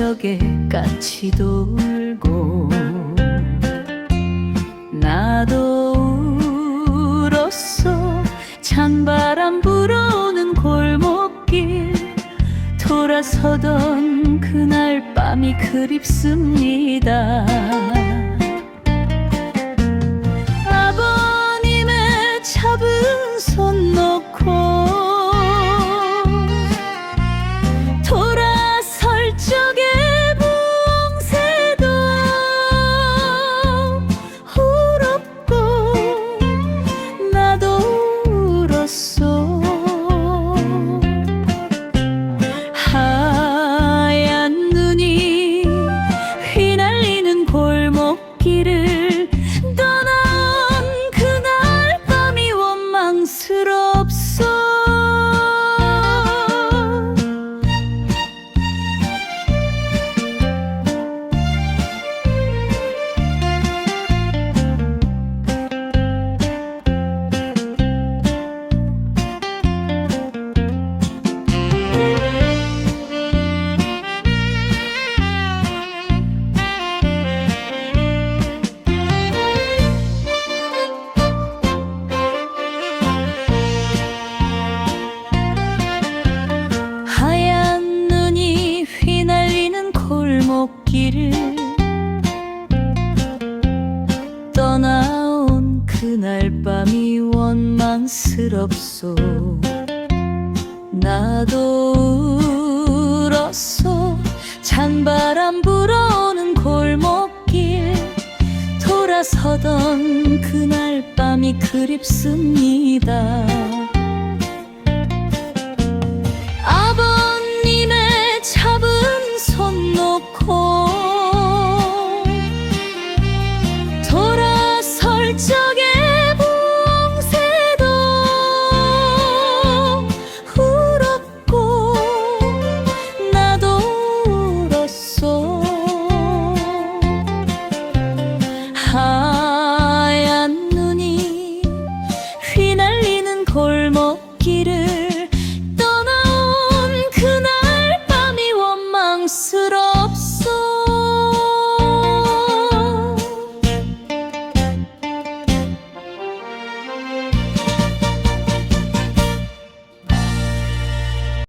적에 같이 돌고 나도 울었어. 찬바람 불어오는 골목길 돌아서던 그날 밤이 그립습니다. 아버님의 잡은 손 놓고 원망스럽소. 나도 울었어 찬바람 불어오는 골목길. 돌아서던 그날 밤이 그립습니다 스스로